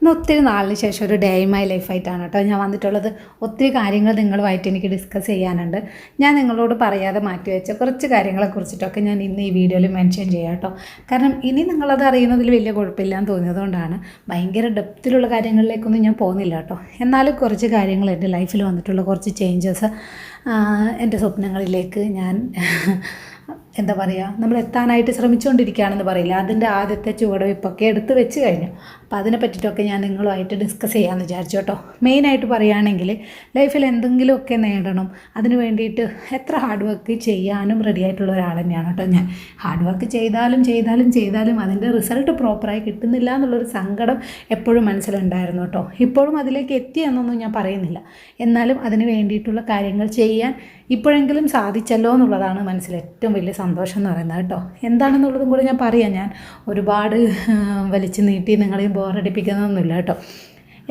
ഇന്ന് ഒത്തിരി നാളിന് ശേഷം ഒരു ഡേ മൈ ലൈഫായിട്ടാണ് കേട്ടോ ഞാൻ വന്നിട്ടുള്ളത്. ഒത്തിരി കാര്യങ്ങൾ നിങ്ങളുമായിട്ട് എനിക്ക് ഡിസ്കസ് ചെയ്യാനുണ്ട്. ഞാൻ നിങ്ങളോട് പറയാതെ മാറ്റി വെച്ച കുറച്ച് കാര്യങ്ങളെ കുറിച്ചിട്ടൊക്കെ ഞാൻ ഇന്ന് ഈ വീഡിയോയിൽ മെൻഷൻ ചെയ്യാം കേട്ടോ. കാരണം ഇനി നിങ്ങളത് അറിയുന്നതിൽ വലിയ കുഴപ്പമില്ല എന്ന് തോന്നിയതുകൊണ്ടാണ് ഭയങ്കര ഡെപ്തിലുള്ള കാര്യങ്ങളിലേക്കൊന്നും ഞാൻ പോകുന്നില്ല കേട്ടോ. എന്നാലും കുറച്ച് കാര്യങ്ങൾ എന്റെ ലൈഫിൽ വന്നിട്ടുള്ള കുറച്ച് ചേഞ്ചസ് എന്റെ സ്വപ്നങ്ങളിലേക്ക് ഞാൻ എന്താ പറയുക നമ്മൾ എത്താനായിട്ട് ശ്രമിച്ചുകൊണ്ടിരിക്കുകയാണെന്ന് പറയില്ല. അതിന്റെ ആദ്യത്തെ ചുവടുവയ്പ്പൊക്കെ എടുത്ത് വെച്ച് കഴിഞ്ഞു. അപ്പോൾ അതിനെ പറ്റിയിട്ടൊക്കെ ഞാൻ നിങ്ങളുമായിട്ട് ഡിസ്കസ് ചെയ്യാമെന്ന് വിചാരിച്ചു കേട്ടോ. മെയിനായിട്ട് പറയുകയാണെങ്കിൽ ലൈഫിൽ എന്തെങ്കിലുമൊക്കെ നേടണം. അതിന് വേണ്ടിയിട്ട് എത്ര ഹാർഡ് വർക്ക് ചെയ്യാനും റെഡി ആയിട്ടുള്ള ഒരാൾ തന്നെയാണ് കേട്ടോ ഞാൻ. ഹാർഡ് വർക്ക് ചെയ്താലും ചെയ്താലും ചെയ്താലും അതിന്റെ റിസൾട്ട് പ്രോപ്പറായി കിട്ടുന്നില്ല എന്നുള്ളൊരു സങ്കടം എപ്പോഴും മനസ്സിലുണ്ടായിരുന്നു കേട്ടോ. ഇപ്പോഴും അതിലേക്ക് എത്തി എന്നൊന്നും ഞാൻ പറയുന്നില്ല. എന്നാലും അതിന് വേണ്ടിയിട്ടുള്ള കാര്യങ്ങൾ ചെയ്യാൻ ഇപ്പോഴെങ്കിലും സാധിച്ചല്ലോ എന്നുള്ളതാണ് മനസ്സിൽ ഏറ്റവും വലിയ സന്തോഷം എന്ന് പറയുന്നത് കേട്ടോ. എന്താണെന്നുള്ളതും കൂടി ഞാൻ പറയാം. ഞാൻ ഒരുപാട് വലിച്ചു നീട്ടി നിങ്ങളെയും ബോറടിപ്പിക്കുന്നതൊന്നുമില്ല കേട്ടോ.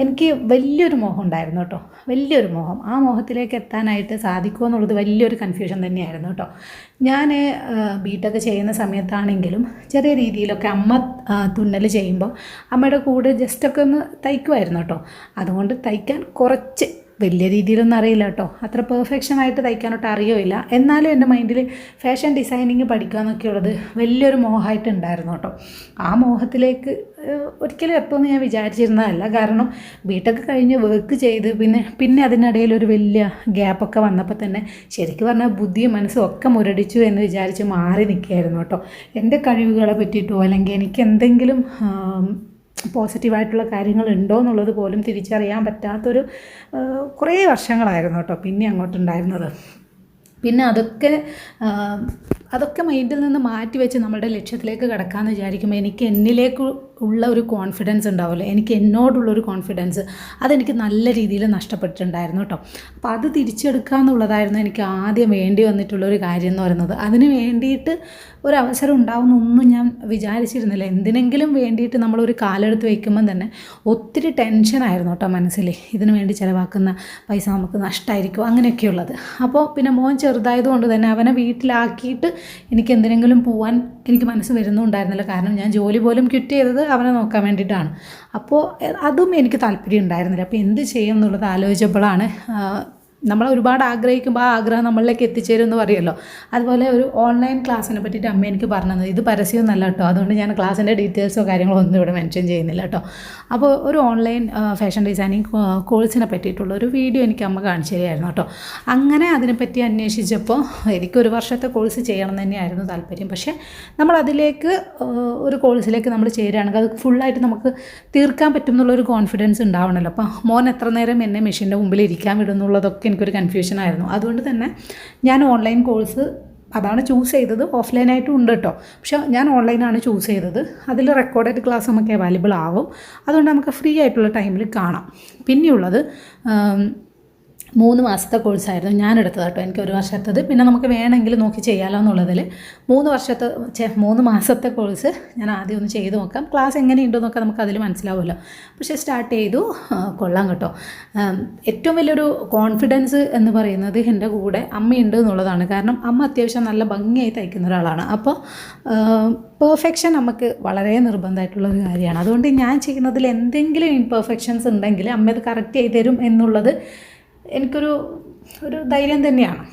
എനിക്ക് വലിയൊരു മോഹം ഉണ്ടായിരുന്നു കേട്ടോ. വലിയൊരു മോഹം. ആ മോഹത്തിലേക്ക് എത്താനായിട്ട് സാധിക്കുമോ എന്നുള്ളത് വലിയൊരു കൺഫ്യൂഷൻ തന്നെയായിരുന്നു കേട്ടോ. ഞാൻ ബീറ്റൊക്കെ ചെയ്യുന്ന സമയത്താണെങ്കിലും ചെറിയ രീതിയിലൊക്കെ അമ്മ തുന്നൽ ചെയ്യുമ്പോൾ അമ്മയുടെ കൂടെ ജസ്റ്റൊക്കെ ഒന്ന് തയ്ക്കുമായിരുന്നു കേട്ടോ. അതുകൊണ്ട് തയ്ക്കാൻ കുറച്ച് വലിയ രീതിയിലൊന്നും അറിയില്ല കേട്ടോ. അത്ര പെർഫെക്ഷൻ ആയിട്ട് തയ്ക്കാനോട്ട് അറിയില്ല എന്നാലും എന്റെ മൈൻഡിൽ ഫാഷൻ ഡിസൈനിങ് പഠിക്കുക എന്നൊക്കെയുള്ളത് വലിയൊരു മോഹമായിട്ട് ഉണ്ടായിരുന്നു കേട്ടോ. ആ മോഹത്തിലേക്ക് ഒരിക്കലും എത്തുമെന്ന് ഞാൻ വിചാരിച്ചിരുന്നതല്ല. കാരണം ബിടെക് കഴിഞ്ഞ് വർക്ക് ചെയ്ത് പിന്നെ പിന്നെ അതിനിടയിൽ ഒരു വലിയ ഗ്യാപ്പൊക്കെ വന്നപ്പോൾ തന്നെ ശരിക്കും പറഞ്ഞാൽ ബുദ്ധിയും മനസ്സും ഒക്കെ മുരടിച്ചു എന്ന് വിചാരിച്ച് മാറി നിൽക്കുകയായിരുന്നു കേട്ടോ. എന്റെ കഴിവുകളെ പറ്റിയിട്ടോ അല്ലെങ്കിൽ എനിക്ക് എന്തെങ്കിലും പോസിറ്റീവായിട്ടുള്ള കാര്യങ്ങൾ ഉണ്ടോ എന്നുള്ളത് പോലും തിരിച്ചറിയാൻ പറ്റാത്തൊരു കുറേ വർഷങ്ങളായിരുന്നു കേട്ടോ പിന്നെ അങ്ങോട്ടുണ്ടായിരുന്നത്. പിന്നെ അതൊക്കെ അതൊക്കെ മൈൻഡിൽ നിന്ന് മാറ്റി വെച്ച് നമ്മുടെ ലക്ഷ്യത്തിലേക്ക് കിടക്കാമെന്ന് വിചാരിക്കുമ്പോൾ എനിക്ക് എന്നിലേക്ക് ഉള്ള ഒരു കോൺഫിഡൻസ് ഉണ്ടാവുമല്ലോ. എനിക്ക് എന്നോടുള്ളൊരു കോൺഫിഡൻസ് അതെനിക്ക് നല്ല രീതിയിൽ നഷ്ടപ്പെട്ടിട്ടുണ്ടായിരുന്നു കേട്ടോ. അപ്പോൾ അത് തിരിച്ചെടുക്കുക എന്നുള്ളതായിരുന്നു എനിക്ക് ആദ്യം വേണ്ടി വന്നിട്ടുള്ള ഒരു കാര്യം എന്ന് പറയുന്നത്. അതിന് വേണ്ടിയിട്ട് ഒരു അവസരം ഉണ്ടാവുമെന്നൊന്നും ഞാൻ വിചാരിച്ചിരുന്നില്ല. എന്തിനെങ്കിലും വേണ്ടിയിട്ട് നമ്മളൊരു കാലെടുത്ത് വയ്ക്കുമ്പം തന്നെ ഒത്തിരി ടെൻഷനായിരുന്നു കേട്ടോ മനസ്സിൽ ഇതിനു വേണ്ടി ചിലവാക്കുന്ന പൈസ നമുക്ക് നഷ്ടമായിരിക്കും അങ്ങനെയൊക്കെയുള്ളത്. അപ്പോൾ പിന്നെ മോൻ ചെറുതായതുകൊണ്ട് തന്നെ അവനെ വീട്ടിലാക്കിയിട്ട് എനിക്ക് എന്തിനെങ്കിലും പോകാൻ എനിക്ക് മനസ്സ് വരുന്നുണ്ടായിരുന്നില്ല. കാരണം ഞാൻ ജോലി പോലും ക്വിറ്റ് ചെയ്തത് അവനെ നോക്കാൻ വേണ്ടിയിട്ടാണ്. അപ്പോൾ അതും എനിക്ക് താല്പര്യം ഉണ്ടായിരുന്നില്ല. അപ്പോൾ എന്ത് ചെയ്യും എന്നുള്ളത് ആലോചിച്ചപ്പോഴാണ് നമ്മൾ ഒരുപാട് ആഗ്രഹിക്കുമ്പോൾ ആ ആഗ്രഹം നമ്മളിലേക്ക് എത്തിച്ചേരും എന്ന് പറയുമല്ലോ. അതുപോലെ ഒരു ഓൺലൈൻ ക്ലാസ്സിനെ പറ്റിയിട്ട് അമ്മ എനിക്ക് പറഞ്ഞത് ഇത് പരസ്യമൊന്നല്ല കേട്ടോ. അതുകൊണ്ട് ഞാൻ ക്ലാസ്സിന്റെ ഡീറ്റെയിൽസോ കാര്യങ്ങളോ ഒന്നും ഇവിടെ മെൻഷൻ ചെയ്യുന്നില്ല കേട്ടോ. അപ്പോൾ ഒരു ഓൺലൈൻ ഫാഷൻ ഡിസൈനിങ് കോഴ്സിനെ പറ്റിയിട്ടുള്ള ഒരു വീഡിയോ എനിക്ക് അമ്മ കാണിച്ചു തരികയായിരുന്നു കേട്ടോ. അങ്ങനെ അതിനെപ്പറ്റി അന്വേഷിച്ചപ്പോൾ എനിക്കൊരു വർഷത്തെ കോഴ്സ് ചെയ്യണം തന്നെയായിരുന്നു താല്പര്യം. പക്ഷേ നമ്മൾ അതിലേക്ക് ഒരു കോഴ്സിലേക്ക് നമ്മൾ ചേരുകയാണെങ്കിൽ അത് ഫുള്ളായിട്ട് നമുക്ക് തീർക്കാൻ പറ്റും എന്നുള്ളൊരു കോൺഫിഡൻസ് ഉണ്ടാവണമല്ലോ അപ്പോൾ മോൻ എത്ര നേരം എന്നെ മെഷീന്റെ മുമ്പിൽ ഇരിക്കാൻ വിടുന്നുള്ളതൊക്കെ എനിക്കൊരു കൺഫ്യൂഷൻ ആയിരുന്നു. അതുകൊണ്ട് തന്നെ ഞാൻ ഓൺലൈൻ കോഴ്സ് അതാണ് ചൂസ് ചെയ്തത്. ഓഫ്ലൈനായിട്ടും ഉണ്ട് കേട്ടോ പക്ഷേ ഞാൻ ഓൺലൈനാണ് ചൂസ് ചെയ്തത്. അതിൽ റെക്കോർഡഡ് ക്ലാസ് നമുക്ക് അവൈലബിൾ ആവും. അതുകൊണ്ട് നമുക്ക് ഫ്രീ ആയിട്ടുള്ള ടൈമിൽ കാണാം. പിന്നെയുള്ളത് മൂന്ന് മാസത്തെ കോഴ്സായിരുന്നു ഞാൻ എടുത്തത് കേട്ടോ എനിക്ക് ഒരു വർഷത്തത്. പിന്നെ നമുക്ക് വേണമെങ്കിൽ നോക്കി ചെയ്യാമല്ലോ എന്നുള്ളതിൽ മൂന്ന് വർഷത്തെ മൂന്ന് മാസത്തെ കോഴ്സ് ഞാൻ ആദ്യം ഒന്ന് ചെയ്ത് നോക്കാം. ക്ലാസ് എങ്ങനെയുണ്ടെന്നൊക്കെ നമുക്ക് അതിൽ മനസ്സിലാവുമല്ലോ. പക്ഷേ സ്റ്റാർട്ട് ചെയ്തു കൊള്ളാം കേട്ടോ. ഏറ്റവും വലിയൊരു കോൺഫിഡൻസ് എന്ന് പറയുന്നത് എന്റെ കൂടെ അമ്മയുണ്ട് എന്നുള്ളതാണ്. കാരണം അമ്മ അത്യാവശ്യം നല്ല ഭംഗിയായി തയ്ക്കുന്ന ഒരാളാണ്. അപ്പോൾ പെർഫെക്ഷൻ നമുക്ക് വളരെ നിർബന്ധമായിട്ടുള്ള ഒരു കാര്യമാണ്. അതുകൊണ്ട് ഞാൻ ചെയ്യുന്നതിൽ എന്തെങ്കിലും ഇംപെർഫെക്ഷൻസ് ഉണ്ടെങ്കിൽ അമ്മ അത് കറക്റ്റ് ചെയ്തു തരും എന്നുള്ളത് എനിക്കൊരു ഒരു ധൈര്യം തന്നെയാണ്.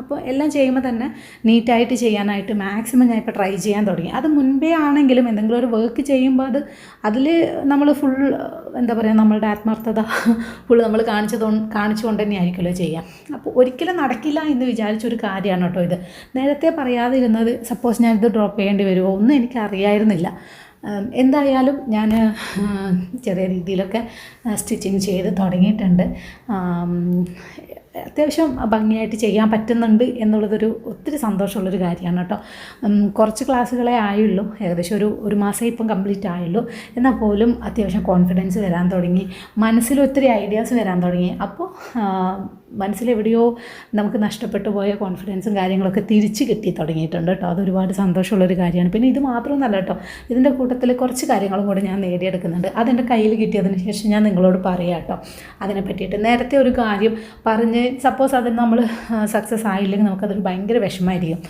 അപ്പോൾ എല്ലാം ചെയ്യുമ്പോൾ തന്നെ നീറ്റായിട്ട് ചെയ്യാനായിട്ട് മാക്സിമം ഞാൻ ഇപ്പോൾ ട്രൈ ചെയ്യാൻ തുടങ്ങി. അത് മുൻപേ ആണെങ്കിലും എന്തെങ്കിലും ഒരു വർക്ക് ചെയ്യുമ്പോൾ അത് അതിൽ നമ്മൾ ഫുൾ എന്താ പറയുക നമ്മളുടെ ആത്മാർത്ഥത ഫുൾ നമ്മൾ കാണിച്ചത് കാണിച്ചുകൊണ്ട് തന്നെ ആയിരിക്കുമല്ലോ ചെയ്യാം. അപ്പോൾ ഒരിക്കലും നടക്കില്ല എന്ന് വിചാരിച്ചൊരു കാര്യമാണ് കേട്ടോ ഇത്. നേരത്തെ പറയാതിരുന്നത് സപ്പോസ് ഞാനിത് ഡ്രോപ്പ് ചെയ്യേണ്ടി വരുമോ ഒന്നും എനിക്ക് അറിയായിരുന്നില്ല എന്തായാലും ഞാൻ ചെറിയ രീതിയിലൊക്കെ സ്റ്റിച്ചിങ് ചെയ്ത് തുടങ്ങിയിട്ടുണ്ട്. അത്യാവശ്യം ഭംഗിയായിട്ട് ചെയ്യാൻ പറ്റുന്നുണ്ട് എന്നുള്ളതൊരു ഒത്തിരി സന്തോഷമുള്ളൊരു കാര്യമാണ് കേട്ടോ. കുറച്ച് ക്ലാസ്സുകളെ ആയുള്ളൂ. ഏകദേശം ഒരു ഒരു മാസം ഇപ്പം കംപ്ലീറ്റ് ആയുള്ളൂ. എന്നാൽ പോലും അത്യാവശ്യം കോൺഫിഡൻസ് വരാൻ തുടങ്ങി. മനസ്സിൽ ഒത്തിരി ഐഡിയാസ് വരാൻ തുടങ്ങി. അപ്പോൾ മനസ്സിലെവിടെയോ നമുക്ക് നഷ്ടപ്പെട്ടു പോയ കോൺഫിഡൻസും കാര്യങ്ങളൊക്കെ തിരിച്ച് കിട്ടി തുടങ്ങിയിട്ടുണ്ട് കേട്ടോ. അതൊരുപാട് സന്തോഷമുള്ളൊരു കാര്യമാണ്. പിന്നെ ഇത് മാത്രമൊന്നല്ല കേട്ടോ. ഇതിന്റെ കൂട്ടത്തിൽ കുറച്ച് കാര്യങ്ങളും കൂടെ ഞാൻ നേടിയെടുക്കുന്നുണ്ട്. അതെന്റെ കയ്യിൽ കിട്ടിയതിന് ശേഷം ഞാൻ നിങ്ങളോട് പറയാം കേട്ടോ. അതിനെ പറ്റിയിട്ട് നേരത്തെ ഒരു കാര്യം പറഞ്ഞ് സപ്പോസ് അതിന് നമ്മൾ സക്സസ് ആയില്ലെങ്കിൽ നമുക്കതൊരു ഭയങ്കര വിഷമമായിരിക്കും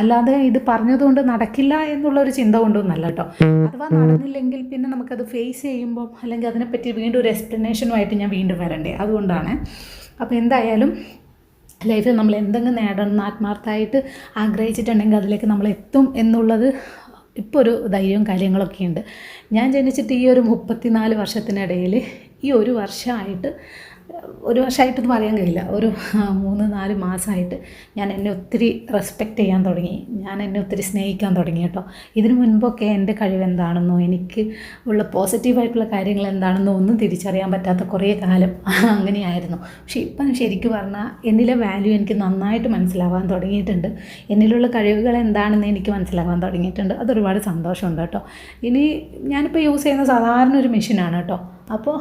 അല്ലാതെ ഇത് പറഞ്ഞതുകൊണ്ട് നടക്കില്ല എന്നുള്ളൊരു ചിന്ത കൊണ്ടൊന്നല്ല കേട്ടോ അഥവാ നടന്നില്ലെങ്കിൽ പിന്നെ നമുക്കത് ഫേസ് ചെയ്യുമ്പോൾ അല്ലെങ്കിൽ അതിനെപ്പറ്റി വീണ്ടും ഒരു എക്സ്പ്ലനേഷനുമായിട്ട് ഞാൻ വീണ്ടും വരണ്ടേ. അതുകൊണ്ടാണ്. അപ്പോൾ എന്തായാലും ലൈഫിൽ നമ്മൾ എന്തെങ്കിലും നേടണം ആത്മാർത്ഥമായിട്ട് ആഗ്രഹിച്ചിട്ടുണ്ടെങ്കിൽ അതിലേക്ക് നമ്മൾ എത്തും എന്നുള്ളത് ഇപ്പോൾ ഒരു ധൈര്യവും കാര്യങ്ങളൊക്കെ ഉണ്ട്. ഞാൻ ജനിച്ചിട്ട് ഈ ഒരു മുപ്പത്തിനാല് വർഷത്തിനിടയിൽ ഈ ഒരു വർഷമായിട്ട് ഒരു വർഷമായിട്ടെന്ന് പറയാൻ കഴിയില്ല. ഒരു മൂന്ന് നാല് മാസമായിട്ട് ഞാൻ എന്നെ ഒത്തിരി റെസ്പെക്റ്റ് ചെയ്യാൻ തുടങ്ങി. ഞാൻ എന്നെ ഒത്തിരി സ്നേഹിക്കാൻ തുടങ്ങി കേട്ടോ. ഇതിനു മുൻപൊക്കെ എന്റെ കഴിവ് എന്താണെന്നോ എനിക്ക് ഉള്ള പോസിറ്റീവായിട്ടുള്ള കാര്യങ്ങൾ എന്താണെന്നോ ഒന്നും തിരിച്ചറിയാൻ പറ്റാത്ത കുറേ കാലം അങ്ങനെയായിരുന്നു. പക്ഷെ ഇപ്പം ശരിക്കും പറഞ്ഞാൽ എന്നിലെ വാല്യൂ എനിക്ക് നന്നായിട്ട് മനസ്സിലാവാൻ തുടങ്ങിയിട്ടുണ്ട്. എന്നിലുള്ള കഴിവുകൾ എന്താണെന്ന് എനിക്ക് മനസ്സിലാവാൻ തുടങ്ങിയിട്ടുണ്ട്. അതൊരുപാട് സന്തോഷമുണ്ട് കേട്ടോ. ഇനി ഞാനിപ്പോൾ യൂസ് ചെയ്യുന്ന സാധാരണ ഒരു മെഷീനാണ് കേട്ടോ. അപ്പോൾ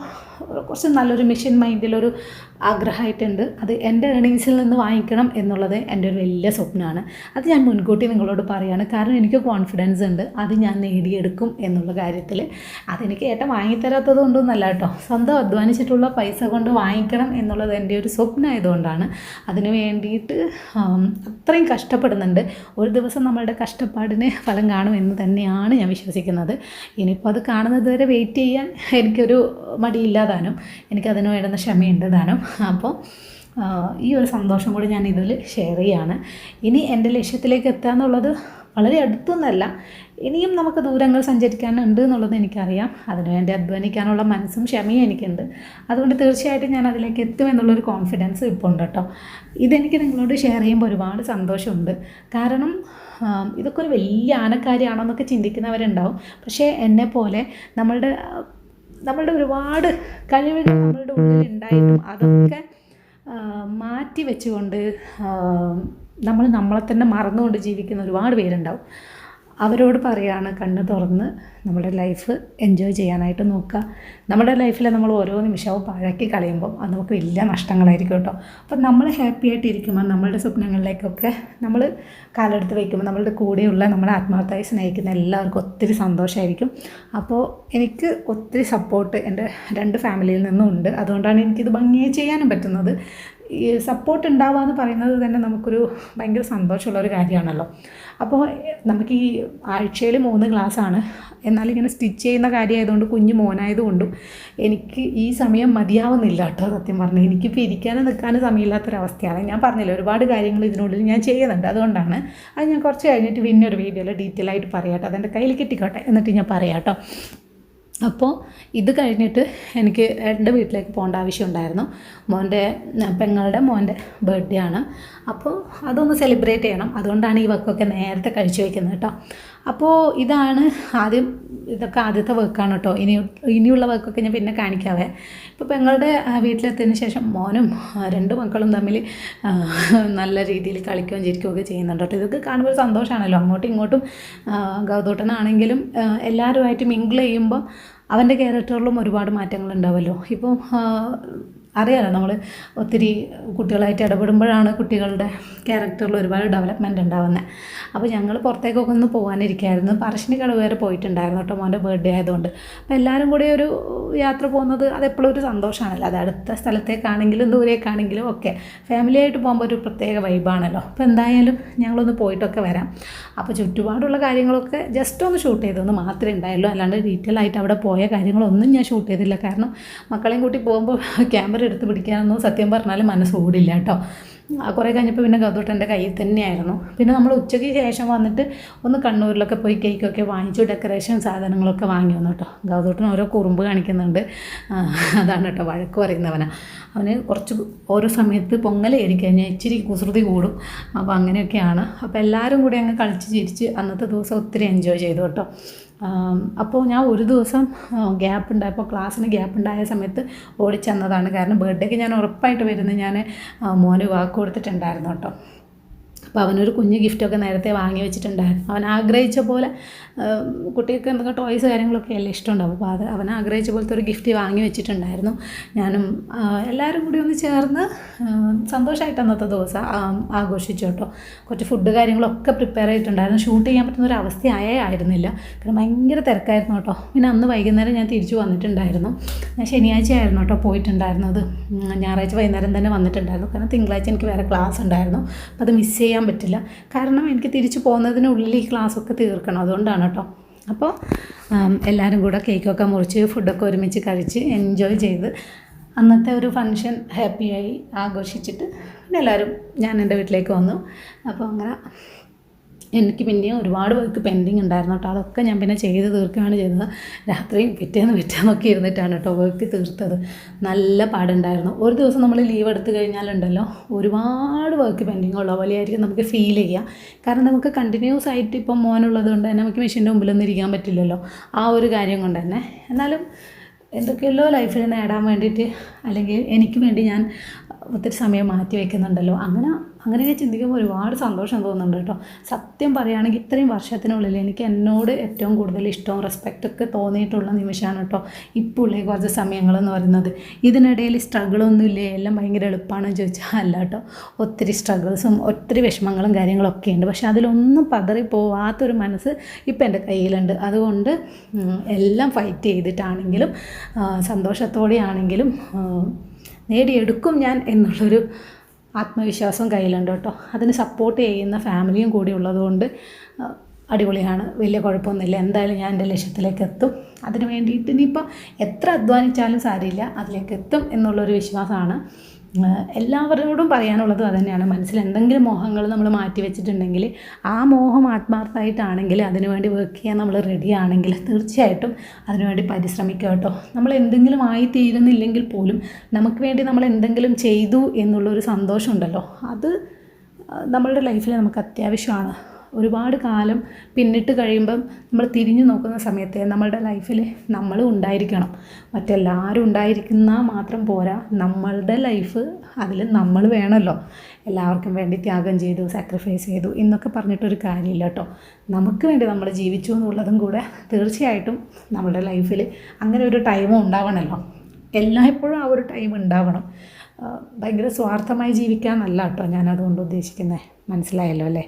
കുറച്ച് നല്ലൊരു മിഷൻ മൈൻഡിലൊരു ആഗ്രഹമായിട്ടുണ്ട്. അത് എന്റെ ഏണിങ്സിൽ നിന്ന് വാങ്ങിക്കണം എന്നുള്ളത് എന്റെ ഒരു വലിയ സ്വപ്നമാണ് അത് ഞാൻ മുൻകൂട്ടി നിങ്ങളോട് പറയുകയാണ് കാരണം എനിക്ക് കോൺഫിഡൻസ് ഉണ്ട്. അത് ഞാൻ നേടിയെടുക്കും എന്നുള്ള കാര്യത്തിൽ. അതെനിക്ക് ഏട്ടൻ വാങ്ങിത്തരാത്തത് കൊണ്ടൊന്നല്ല കേട്ടോ. സ്വന്തം അധ്വാനിച്ചിട്ടുള്ള പൈസ കൊണ്ട് വാങ്ങിക്കണം എന്നുള്ളത് എന്റെ ഒരു സ്വപ്നമായതുകൊണ്ടാണ് അതിന് വേണ്ടിയിട്ട് അത്രയും കഷ്ടപ്പെടുന്നുണ്ട്. ഒരു ദിവസം നമ്മളുടെ കഷ്ടപ്പാടിന് ഫലം കാണും എന്ന് തന്നെയാണ് ഞാൻ വിശ്വസിക്കുന്നത്. ഇനിയിപ്പോൾ അത് കാണുന്നത് വരെ വെയിറ്റ് ചെയ്യാൻ എനിക്കൊരു മടിയില്ലാതാനും എനിക്കതിന് വേണ്ടുന്ന ക്ഷമയുണ്ട് താനും. അപ്പോൾ ഈ ഒരു സന്തോഷം കൂടി ഞാൻ ഇതിൽ ഷെയർ ചെയ്യാണ്. ഇനി എന്റെ ലക്ഷ്യത്തിലേക്ക് എത്തുക എന്നുള്ളത് വളരെ അടുത്തൊന്നല്ല. ഇനിയും നമുക്ക് ദൂരങ്ങൾ സഞ്ചരിക്കാനുണ്ട് എന്നുള്ളത് എനിക്കറിയാം. അതിനുവേണ്ടി അധ്വാനിക്കാനുള്ള മനസ്സും ക്ഷമയും എനിക്കുണ്ട്. അതുകൊണ്ട് തീർച്ചയായിട്ടും ഞാൻ അതിലേക്ക് എത്തും എന്നുള്ളൊരു കോൺഫിഡൻസ് ഇപ്പോൾ ഉണ്ട് കേട്ടോ. ഇതെനിക്ക് നിങ്ങളോട് ഷെയർ ചെയ്യുമ്പോൾ ഒരുപാട് സന്തോഷമുണ്ട്. കാരണം ഇതൊക്കെ ഒരു വലിയ ആനക്കാരിയാണോ എന്നൊക്കെ ചിന്തിക്കുന്നവരുണ്ടാവും. പക്ഷേ എന്നെ പോലെ നമ്മളുടെ നമ്മളുടെ ഒരുപാട് കഴിവുകൾ നമ്മളുടെ ഉള്ളിൽ ഉണ്ടായിട്ടും അതൊക്കെ മാറ്റി വെച്ചുകൊണ്ട് നമ്മൾ നമ്മളെ തന്നെ മറന്നുകൊണ്ട് ജീവിക്കുന്ന ഒരുപാട് പേരുണ്ടാവും. അവരോട് പറയുകയാണ് കണ്ണ് തുറന്ന് നമ്മുടെ ലൈഫ് എൻജോയ് ചെയ്യാനായിട്ട് നോക്കുക. നമ്മുടെ ലൈഫിൽ നമ്മൾ ഓരോ നിമിഷവും പാഴാക്കി കളയുമ്പോൾ അത് നമുക്ക് വലിയ നഷ്ടങ്ങളായിരിക്കും കേട്ടോ. അപ്പം നമ്മൾ ഹാപ്പി ആയിട്ടിരിക്കുമ്പോൾ നമ്മളുടെ സ്വപ്നങ്ങളിലേക്കൊക്കെ നമ്മൾ കാലെടുത്ത് വയ്ക്കുമ്പോൾ നമ്മളുടെ കൂടെയുള്ള നമ്മളെ ആത്മാർത്ഥമായി സ്നേഹിക്കുന്ന എല്ലാവർക്കും ഒത്തിരി സന്തോഷമായിരിക്കും. അപ്പോൾ എനിക്ക് ഒത്തിരി സപ്പോർട്ട് എന്റെ രണ്ട് ഫാമിലിയിൽ നിന്നും ഉണ്ട്. അതുകൊണ്ടാണ് എനിക്കിത് ഭംഗിയായി ചെയ്യാനും പറ്റുന്നത്. ഈ സപ്പോർട്ട് ഉണ്ടാവുക എന്ന് പറയുന്നത് തന്നെ നമുക്കൊരു ഭയങ്കര സന്തോഷമുള്ള ഒരു കാര്യമാണല്ലോ. അപ്പോൾ നമുക്ക് ഈ ആഴ്ചയിൽ മൂന്ന് ക്ലാസ്സാണ്. എന്നാൽ ഇങ്ങനെ സ്റ്റിച്ച് ചെയ്യുന്ന കാര്യമായതുകൊണ്ട് കുഞ്ഞ് മോനായതുകൊണ്ടും എനിക്ക് ഈ സമയം മതിയാവുന്നില്ല കേട്ടോ സത്യം പറഞ്ഞാൽ എനിക്കിപ്പോൾ ഇരിക്കാനും നിൽക്കാനും സമയമില്ലാത്തൊരവസ്ഥയാണ്. ഞാൻ പറഞ്ഞില്ല ഒരുപാട് കാര്യങ്ങൾ ഇതിനുള്ളിൽ ഞാൻ ചെയ്യുന്നുണ്ട്. അതുകൊണ്ടാണ് അത് ഞാൻ കുറച്ച് കഴിഞ്ഞിട്ട് പിന്നെ ഒരു വീഡിയോയിൽ ഡീറ്റെയിൽ ആയിട്ട് പറയാം കേട്ടോ അതെന്റെ കയ്യിൽ കിട്ടിക്കോട്ടെ. എന്നിട്ട് ഞാൻ പറയാം കേട്ടോ അപ്പോൾ ഇത് കഴിഞ്ഞിട്ട് എനിക്ക് എന്റെ വീട്ടിലേക്ക് പോകേണ്ട ആവശ്യമുണ്ടായിരുന്നു. മോന്റെ പെങ്ങളുടെ മോന്റെ ബർത്ത്ഡേ ആണ്. അപ്പോൾ അതൊന്ന് സെലിബ്രേറ്റ് ചെയ്യണം. അതുകൊണ്ടാണ് ഈ വർക്കൊക്കെ നേരത്തെ കഴിച്ചു വയ്ക്കുന്നത് കേട്ടോ അപ്പോൾ ഇതാണ് ആദ്യം ഇതൊക്കെ ആദ്യത്തെ വർക്കാണ് കേട്ടോ ഇനി ഇനിയുള്ള വർക്കൊക്കെ ഞാൻ പിന്നെ കാണിക്കാവേ. ഇപ്പോൾ പെങ്ങളുടെ വീട്ടിലെത്തിയതിന് ശേഷം മോനും രണ്ട് മക്കളും തമ്മിൽ നല്ല രീതിയിൽ കളിക്കുകയും ചിരിക്കുകയൊക്കെ ചെയ്യുന്നുണ്ട് കേട്ടോ ഇതൊക്കെ കാണുമ്പോൾ സന്തോഷമാണല്ലോ അങ്ങോട്ടും ഇങ്ങോട്ടും ഗൗതോട്ടനാണെങ്കിലും എല്ലാവരുമായിട്ട് മിങ്കിൾ ചെയ്യുമ്പോൾ അവന്റെ ക്യാരക്ടറിലും ഒരുപാട് മാറ്റങ്ങൾ ഉണ്ടാവുമല്ലോ ഇപ്പം അറിയാലോ നമ്മൾ ഒത്തിരി കുട്ടികളായിട്ട് ഇടപെടുമ്പോഴാണ് കുട്ടികളുടെ ക്യാരക്ടറിൽ ഒരുപാട് ഡെവലപ്മെന്റ് ഉണ്ടാവുന്നത് അപ്പോൾ ഞങ്ങൾ പുറത്തേക്കൊക്കെ ഒന്ന് പോകാനിരിക്കായിരുന്നു പറശ്ശിനിക്കടവ് വരെ പോയിട്ടുണ്ടായിരുന്നു കേട്ടോ മോന്റെ ബർത്ത്ഡേ ആയതുകൊണ്ട്. അപ്പോൾ എല്ലാവരും കൂടി ഒരു യാത്ര പോകുന്നത് അതെപ്പോഴും ഒരു സന്തോഷമാണല്ലോ അത് അടുത്ത സ്ഥലത്തേക്കാണെങ്കിലും ദൂരേക്കാണെങ്കിലും ഒക്കെ ഫാമിലിയായിട്ട് പോകുമ്പോൾ ഒരു പ്രത്യേക വൈബാണല്ലോ അപ്പോൾ എന്തായാലും ഞങ്ങളൊന്ന് പോയിട്ടൊക്കെ വരാം. അപ്പോൾ ചുറ്റുപാടുള്ള കാര്യങ്ങളൊക്കെ ജസ്റ്റ് ഒന്ന് ഷൂട്ട് ചെയ്തെന്ന് മാത്രമേ ഉണ്ടായുള്ളൂ. അല്ലാണ്ട് ഡീറ്റെയിൽ ആയിട്ട് അവിടെ പോയ കാര്യങ്ങളൊന്നും ഞാൻ ഷൂട്ട് ചെയ്തില്ല. കാരണം മക്കളെയും കൂട്ടി പോകുമ്പോൾ ക്യാമറ എടുത്ത് പിടിക്കാനൊന്നും സത്യം പറഞ്ഞാൽ മനസ്സ് ഓടില്ല കേട്ടോ. കുറേ കഴിഞ്ഞപ്പോൾ പിന്നെ ഗൗതോട്ടന്റെ കയ്യിൽ തന്നെയായിരുന്നു. പിന്നെ നമ്മൾ ഉച്ചയ്ക്ക് ശേഷം വന്നിട്ട് ഒന്ന് കണ്ണൂരിലൊക്കെ പോയി കേക്കൊക്കെ വാങ്ങിച്ചു ഡെക്കറേഷൻ സാധനങ്ങളൊക്കെ വാങ്ങി വന്നു കേട്ടോ. ഗൗതോട്ടൻ ഓരോ കുറുമ്പ് കാണിക്കുന്നുണ്ട്. അതാണ് കേട്ടോ വഴക്ക് പറയുന്നവനാ. അവന് കുറച്ച് ഓരോ സമയത്ത് പൊങ്ങലേരി കഴിഞ്ഞാൽ ഇച്ചിരി കുസൃതി കൂടും. അപ്പോൾ അങ്ങനെയൊക്കെയാണ്. അപ്പോൾ എല്ലാവരും കൂടി അങ്ങ് കളിച്ച് ചിരിച്ച് അന്നത്തെ ദിവസം ഒത്തിരി എൻജോയ് ചെയ്തു കേട്ടോ. അപ്പോൾ ഞാൻ ഒരു ദിവസം ഗ്യാപ്പ് ഉണ്ടായപ്പോൾ ക്ലാസ്സിന് ഗ്യാപ്പ് ഉണ്ടായ സമയത്ത് ഓടിച്ചെന്നതാണ് കാരണം ബർത്ത്ഡേക്ക് ഞാൻ ഉറപ്പായിട്ട് വരുന്നത് ഞാൻ മോന് വാക്ക് കൊടുത്തിട്ടുണ്ടായിരുന്നു കേട്ടോ. അപ്പോൾ അവനൊരു കുഞ്ഞ് ഗിഫ്റ്റൊക്കെ നേരത്തെ വാങ്ങി വെച്ചിട്ടുണ്ടായിരുന്നു. അവൻ ആഗ്രഹിച്ച പോലെ കുട്ടികൾക്ക് എന്തൊക്കെ ടോയ്സ് കാര്യങ്ങളൊക്കെ അല്ലേ ഇഷ്ടമുണ്ടാവും. അപ്പോൾ അത് അവൻ ആഗ്രഹിച്ച പോലത്തെ ഒരു ഗിഫ്റ്റ് വാങ്ങി വെച്ചിട്ടുണ്ടായിരുന്നു. ഞാനും എല്ലാവരും കൂടി ഒന്ന് ചേർന്ന് സന്തോഷമായിട്ട് അന്നത്തെ ദിവസം ആഘോഷിച്ചു കേട്ടോ. കുറച്ച് ഫുഡ് കാര്യങ്ങളൊക്കെ പ്രിപ്പയർ ചെയ്തിട്ടുണ്ടായിരുന്നു. ഷൂട്ട് ചെയ്യാൻ പറ്റുന്ന ഒരു അവസ്ഥയായേ ആയിരുന്നില്ല. കാരണം ഭയങ്കര തിരക്കായിരുന്നു കേട്ടോ. പിന്നെ അന്ന് വൈകുന്നേരം ഞാൻ തിരിച്ചു വന്നിട്ടുണ്ടായിരുന്നു. ഞാൻ ശനിയാഴ്ച ആയിരുന്നു കേട്ടോ പോയിട്ടുണ്ടായിരുന്നത്. ഞായറാഴ്ച വൈകുന്നേരം തന്നെ വന്നിട്ടുണ്ടായിരുന്നു. കാരണം തിങ്കളാഴ്ച എനിക്ക് വേറെ ക്ലാസ് ഉണ്ടായിരുന്നു. അപ്പോൾ അത് മിസ് ചെയ്യാൻ പറ്റില്ല. കാരണം എനിക്ക് തിരിച്ചു പോകുന്നതിനുള്ളിൽ ഈ ക്ലാസ്സൊക്കെ തീർക്കണം. അതുകൊണ്ടാണ് കേട്ടോ അപ്പോൾ എല്ലാവരും കൂടെ കേക്കൊക്കെ മുറിച്ച് ഫുഡൊക്കെ ഒരുമിച്ച് കഴിച്ച് എൻജോയ് ചെയ്ത് അന്നത്തെ ഒരു ഫങ്ഷൻ ഹാപ്പിയായി ആഘോഷിച്ചിട്ട് എല്ലാവരും ഞാൻ എന്റെ വീട്ടിലേക്ക് വന്നു. അപ്പോൾ അങ്ങനെ എനിക്ക് പിന്നെയും ഒരുപാട് വർക്ക് പെൻഡിങ് ഉണ്ടായിരുന്നു കേട്ടോ. അതൊക്കെ ഞാൻ പിന്നെ ചെയ്ത് തീർക്കുകയാണ് ചെയ്തത്. രാത്രിയും പിറ്റേന്ന് പിറ്റേന്നൊക്കെ ഇരുന്നിട്ടാണ് കേട്ടോ വർക്ക് തീർത്തത്. നല്ല പാടുണ്ടായിരുന്നു. ഒരു ദിവസം നമ്മൾ ലീവ് എടുത്തു കഴിഞ്ഞാലുണ്ടല്ലോ ഒരുപാട് വർക്ക് പെൻഡിങ് ഉള്ള പോലെയായിരിക്കും നമുക്ക് ഫീൽ ചെയ്യുക കാരണം നമുക്ക് കണ്ടിന്യൂസ് ആയിട്ട് ഇപ്പം മോനുള്ളത് കൊണ്ട് തന്നെ നമുക്ക് മെഷീന്റെ മുമ്പിലൊന്നും ഇരിക്കാൻ പറ്റില്ലല്ലോ. ആ ഒരു കാര്യം കൊണ്ട് തന്നെ. എന്നാലും എന്തൊക്കെയല്ലോ ലൈഫിൽ നേടാൻ വേണ്ടിയിട്ട് അല്ലെങ്കിൽ എനിക്ക് വേണ്ടി ഞാൻ ഒത്തിരി സമയം മാറ്റി വയ്ക്കുന്നുണ്ടല്ലോ അങ്ങനെ അങ്ങനെയൊക്കെ ചിന്തിക്കുമ്പോൾ ഒരുപാട് സന്തോഷം തോന്നുന്നുണ്ട് കേട്ടോ. സത്യം പറയുകയാണെങ്കിൽ ഇത്രയും വർഷത്തിനുള്ളിൽ എനിക്ക് എന്നോട് ഏറ്റവും കൂടുതൽ ഇഷ്ടവും റെസ്പെക്റ്റ് ഒക്കെ തോന്നിയിട്ടുള്ള നിമിഷമാണ് കേട്ടോ ഇപ്പോൾ ഉള്ള കുറച്ച് സമയങ്ങളെന്ന് പറയുന്നത്. ഇതിനിടയിൽ സ്ട്രഗിളൊന്നും ഇല്ലേ? എല്ലാം ഭയങ്കര എളുപ്പമാണെന്ന് ചോദിച്ചാൽ അല്ല കേട്ടോ. ഒത്തിരി സ്ട്രഗിൾസും ഒത്തിരി വിഷമങ്ങളും കാര്യങ്ങളൊക്കെ ഉണ്ട്. പക്ഷേ അതിലൊന്നും പതറി പോവാത്തൊരു മനസ്സ് ഇപ്പം എന്റെ കയ്യിലുണ്ട്. അതുകൊണ്ട് എല്ലാം ഫൈറ്റ് ചെയ്തിട്ടാണെങ്കിലും സന്തോഷത്തോടെയാണെങ്കിലും നേടിയെടുക്കും ഞാൻ എന്നുള്ളൊരു ആത്മവിശ്വാസം കയ്യിലുണ്ട് കേട്ടോ. അതിന് സപ്പോർട്ട് ചെയ്യുന്ന ഫാമിലിയും കൂടി ഉള്ളതുകൊണ്ട് അടിപൊളിയാണ്. വലിയ കുഴപ്പമൊന്നുമില്ല. എന്തായാലും ഞാൻ എന്റെ ലക്ഷ്യത്തിലേക്ക് എത്തും. അതിന് വേണ്ടിയിട്ട് ഇനിയിപ്പോൾ എത്ര അധ്വാനിച്ചാലും സാരമില്ല അതിലേക്ക് എത്തും എന്നുള്ളൊരു വിശ്വാസമാണ്. എല്ലാവരോടും പറയാനുള്ളതും അതുതന്നെയാണ് മനസ്സിൽ എന്തെങ്കിലും മോഹങ്ങൾ നമ്മൾ മാറ്റി വെച്ചിട്ടുണ്ടെങ്കിൽ ആ മോഹം ആത്മാർത്ഥമായിട്ടാണെങ്കിൽ അതിനുവേണ്ടി വർക്ക് ചെയ്യാൻ നമ്മൾ റെഡി ആണെങ്കിൽ തീർച്ചയായിട്ടും അതിനുവേണ്ടി പരിശ്രമിക്കുക കേട്ടോ. നമ്മൾ എന്തെങ്കിലും ആയി തീരുന്നില്ലെങ്കിൽ പോലും നമുക്ക് വേണ്ടി നമ്മൾ എന്തെങ്കിലും ചെയ്തു എന്നുള്ളൊരു സന്തോഷമുണ്ടല്ലോ. അത് നമ്മളുടെ ലൈഫിൽ നമുക്ക് അത്യാവശ്യമാണ്. ഒരുപാട് കാലം പിന്നിട്ട് കഴിയുമ്പം നമ്മൾ തിരിഞ്ഞു നോക്കുന്ന സമയത്ത് നമ്മളുടെ ലൈഫിൽ നമ്മൾ ഉണ്ടായിരിക്കണം. മറ്റെല്ലാവരും ഉണ്ടായിരിക്കുന്ന മാത്രം പോരാ നമ്മളുടെ ലൈഫ് അതിൽ നമ്മൾ വേണമല്ലോ. എല്ലാവർക്കും വേണ്ടി ത്യാഗം ചെയ്തു സാക്രിഫൈസ് ചെയ്തു എന്നൊക്കെ പറഞ്ഞിട്ടൊരു കാര്യമില്ല കേട്ടോ. നമുക്ക് വേണ്ടി നമ്മൾ ജീവിച്ചു എന്നുള്ളതും കൂടെ തീർച്ചയായിട്ടും നമ്മുടെ ലൈഫിൽ അങ്ങനെ ഒരു ടൈമും ഉണ്ടാവണമല്ലോ. എല്ലായ്പ്പോഴും ആ ഒരു ടൈം ഉണ്ടാവണം. ഭയങ്കര സ്വാർത്ഥമായി ജീവിക്കാമെന്നല്ല കേട്ടോ ഞാനതുകൊണ്ട് ഉദ്ദേശിക്കുന്നത് മനസ്സിലായല്ലോ അല്ലേ?